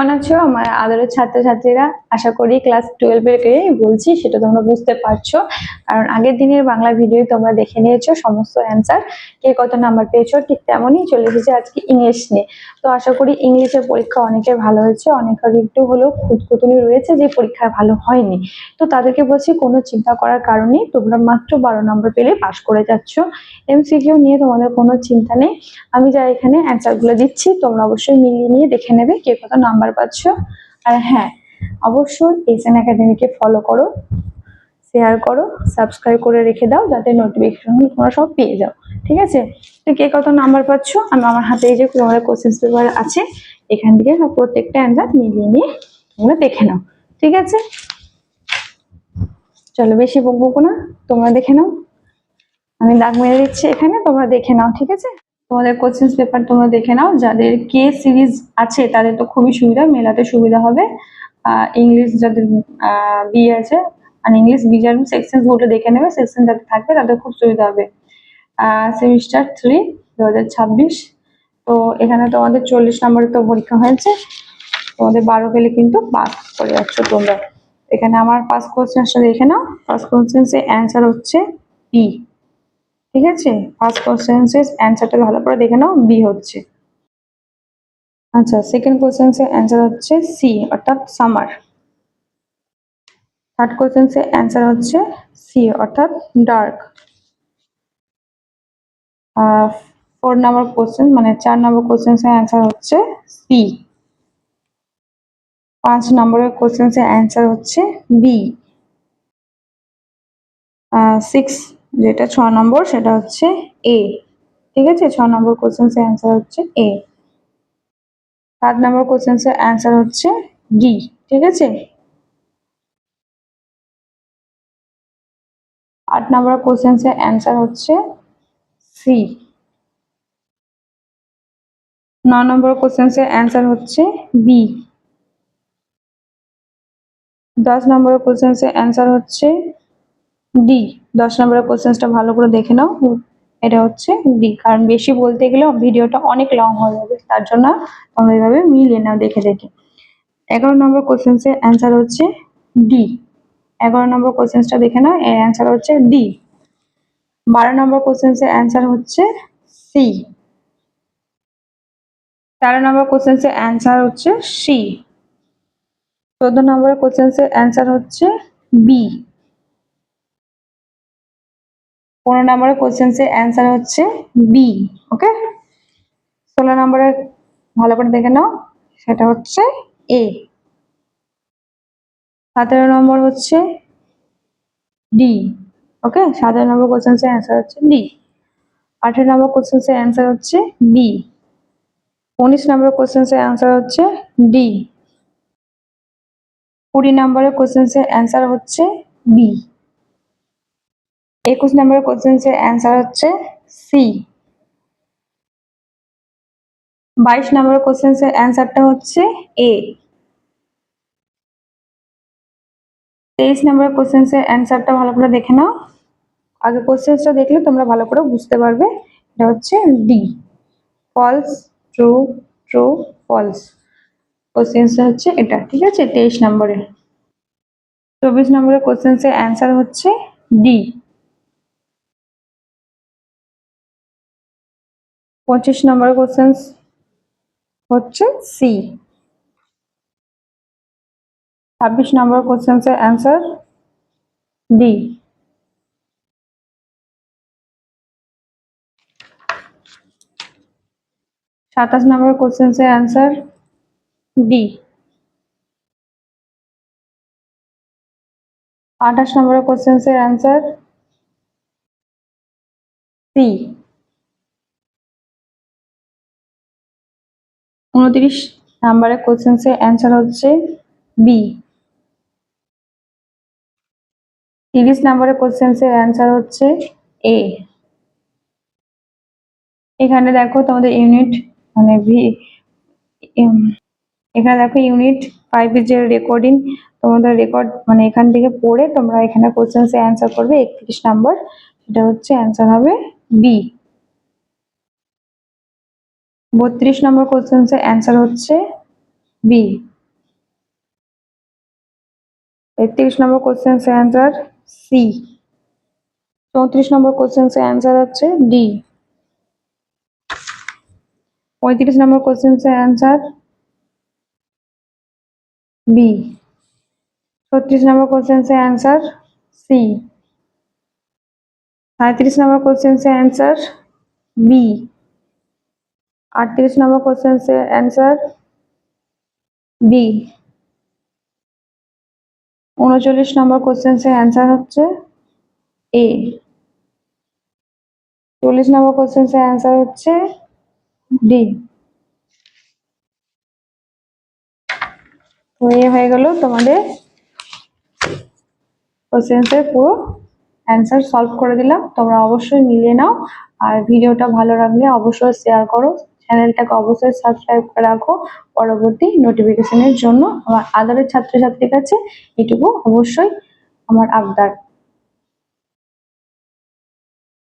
কেমন আছো? আমার আদরের ছাত্রছাত্রীরা, আশা করি ক্লাস টুয়েলভের বলছি, সেটা তোমরা বুঝতে পারছ। কারণ আগের দিনের বাংলা ভিডিও তোমরা দেখে নিয়েছো, সমস্ত অ্যান্সার কে কত নাম্বার পেয়েছ, ঠিক তেমনই চলে এসেছে আজকে ইংলিশ নিয়ে। তো আশা করি ইংলিশের পরীক্ষা অনেকের ভালো হয়েছে, অনেকের একটু হলেও খুঁতখুতুনি রয়েছে যে পরীক্ষা ভালো হয়নি। তো তাদেরকে বলছি, কোনো চিন্তা করার কারণে তোমরা মাত্র বারো নম্বর পেলে পাশ করে যাচ্ছ। এমসিকিউ নিয়ে তোমাদের কোনো চিন্তা নেই। আমি যা এখানে অ্যান্সারগুলো দিচ্ছি, তোমরা অবশ্যই মিলিয়ে নিয়ে দেখে নেবে কে কত নাম্বার পাচ্ছ। আর হ্যাঁ অবশ্যই এসএন একাডেমিকে ফলো করো শেয়ার করো সাবস্ক্রাইব করে রেখে দাও, যাতে নোটিফিকেশন তোমরা সব পেয়ে যাও। ঠিক আছে? তো কে কত নাম্বার পাচ্ছ? আমি আমার হাতে এই যে তোমাদের কোশ্চেন পেপার আছে, এখান থেকে সব প্রত্যেকটা অ্যান্সার মিলিয়ে নিয়ে তোমরা দেখে নাও। ঠিক আছে? চলো বেশি বকবো না, তোমরা দেখে নাও। আমি দাগ মেরে দিচ্ছি এখানে, তোমরা দেখে নাও, ঠিক আছে? তোমাদের কোশ্চেন পেপার তোমরা দেখে নাও। যাদের কে সিরিজ আছে, তাদের তো খুবই সুবিধা, মেলাতে সুবিধা হবে। ইংলিশ যাদের বি আছে আর ইংলিশ বি যার সেকশনগুলো দেখে নেবে সেকশন যাদের থাকবে, তাদের খুব সুবিধা হবে। সেমিস্টার থ্রি দু হাজার ছাব্বিশ। তো এখানে তোমাদের চল্লিশ নম্বরে তো পরীক্ষা হয়েছে। তোমাদের বারো পেলে কিন্তু পাস করে যাচ্ছ তোমরা। এখানে আমার ফার্স্ট কোশ্চেনটা দেখে নাও। ফার্স্ট কোশ্চেন্সের অ্যান্সার হচ্ছে বি ঠিক আছে? ফার্স্ট কোশ্চেন্সের অ্যান্সারটা ভালো করে দেখে নাও বি হচ্ছে। আচ্ছা সেকেন্ড কোশ্চেন্সের অ্যান্সার হচ্ছে সি অর্থাৎ সামার থার্ড কোশ্চেন্সের অ্যান্সার হচ্ছে সি অর্থাৎ ডার্ক ফোর নাম্বার কোশ্চেন মানে চার নম্বর কোশ্চেন্সের অ্যান্সার হচ্ছে সি পাঁচ নম্বরের কোশ্চেন্সের অ্যান্সার হচ্ছে বি সিক্স যেটা ছ নম্বর, সেটা হচ্ছে এ ঠিক আছে? ছ নম্বর কোশ্চেন্সের অ্যান্সার হচ্ছে এ সাত নম্বর কোশ্চেন্সের অ্যান্সার হচ্ছে ডি ঠিক আছে? আট নম্বর কোশ্চেন্সের অ্যান্সার হচ্ছে সি ন নম্বর কোশ্চেন্সের অ্যান্সার হচ্ছে বি দশ নম্বরের কোশ্চেন্সের অ্যান্সার হচ্ছে ডি, দশ নম্বরের কোশ্চেন্সটা ভালো করে দেখে নাও। এটা হচ্ছে ডি, কারণ বেশি বলতে গেলে ভিডিওটা অনেক লং হয়ে যাবে, তার জন্য তোমরা এইভাবে মিলিয়ে নাও দেখে দেখে। এগারো নম্বর কোশ্চেন্সের অ্যান্সার হচ্ছে ডি। এগারো নম্বর কোশ্চেন্সটা দেখে নাও, এর অ্যান্সার হচ্ছে ডি। বারো নম্বর কোশ্চেন্সের অ্যান্সার হচ্ছে সি। তেরো নম্বর কোশ্চেন্সের অ্যান্সার হচ্ছে সি। চোদ্দ নম্বরের কোশ্চেন্সের অ্যান্সার হচ্ছে বি। পনেরো নম্বরের কোশ্চেন্সের অ্যান্সার হচ্ছে বি ওকে ষোলো নম্বরের ভালো করে দেখে নাও, সেটা হচ্ছে এ সতেরো নম্বর হচ্ছে ডি ওকে সতেরো নম্বর কোশ্চেন্সের অ্যান্সার হচ্ছে ডি আঠেরো নম্বর কোশ্চেন্সের অ্যান্সার হচ্ছে বি উনিশ নম্বর কোশ্চেন্সের অ্যান্সার হচ্ছে ডি কুড়ি নম্বরের কোশ্চেন্সের অ্যান্সার হচ্ছে বি একুশ নম্বরের কোশ্চেন্সের অ্যান্সার হচ্ছে সি। বাইশ নম্বরের কোশ্চেন্সের অ্যান্সারটা হচ্ছে এ। তেইশ নম্বরের কোশ্চেন্সের অ্যান্সারটা ভালো করে দেখে নাও। আগে কোশ্চেন্সটা দেখলে তোমরা ভালো করে বুঝতে পারবে। এটা হচ্ছে D. False, true true, false. কোশ্চেন্সটা হচ্ছে এটা, ঠিক আছে? তেইশ নম্বরে। চব্বিশ নম্বরের কোশ্চেন্সের অ্যান্সার হচ্ছে ডি। পঁচিশ নম্বরের কোশ্চেন্স হচ্ছে সি ছাব্বিশ নম্বর কোশ্চেন্সের অ্যান্সার ডি সাতাশ নম্বর কোশ্চেন্সের অ্যান্সার ডি আঠাশ নম্বরের কোশ্চেন্সের অ্যান্সার সি উনত্রিশ নাম্বারের কোশ্চেন্সের অ্যান্সার হচ্ছে বি তিরিশ নাম্বারের কোশ্চেন্সের অ্যান্সার হচ্ছে এ এখানে দেখো তোমাদের ইউনিট মানে ভি এখানে দেখো ইউনিট ফাইভের যে রেকর্ডিং তোমাদের রেকর্ড মানে এখান থেকে পড়ে তোমরা এখানে কোশ্চেন্সে অ্যান্সার করবে একত্রিশ নাম্বার, সেটা হচ্ছে অ্যান্সার হবে বি বত্রিশ নম্বর কোশ্চেন্সের অ্যান্সার হচ্ছে বি। তেত্রিশ নম্বর কোশ্চেন অ্যান্সার সি। চৌত্রিশ নম্বর কোশ্চেন অ্যান্সার হচ্ছে ডি। পঁয়ত্রিশ নম্বর কোশ্চেন অ্যান্সার বি। ছত্রিশ নম্বর কোশ্চেন অ্যান্সার সি। সাঁত্রিশ নম্বর কোশ্চেন অ্যান্সার বি। আটত্রিশ নম্বর কোশ্চেন অ্যান্সার বি। উনচল্লিশ নম্বর কোশ্চেন অ্যান্সার হচ্ছে এ। চল্লিশ নম্বর কোশ্চেন অ্যান্সার হচ্ছে ডি। তো এ হয়ে গেল তোমাদের কোশ্চেন্সের পুরো অ্যান্সার সলভ করে দিলাম। তোমরা অবশ্যই মিলিয়ে নাও। আর ভিডিওটা ভালো লাগলে অবশ্যই শেয়ার করো। চ্যানেলটাকে অবশ্যই সাবস্ক্রাইব করে রাখো। পরবর্তী নোটিফিকেশনের জন্য আমার আদারের ছাত্রছাত্রীর কাছে এটুকু অবশ্যই আমার আবদার।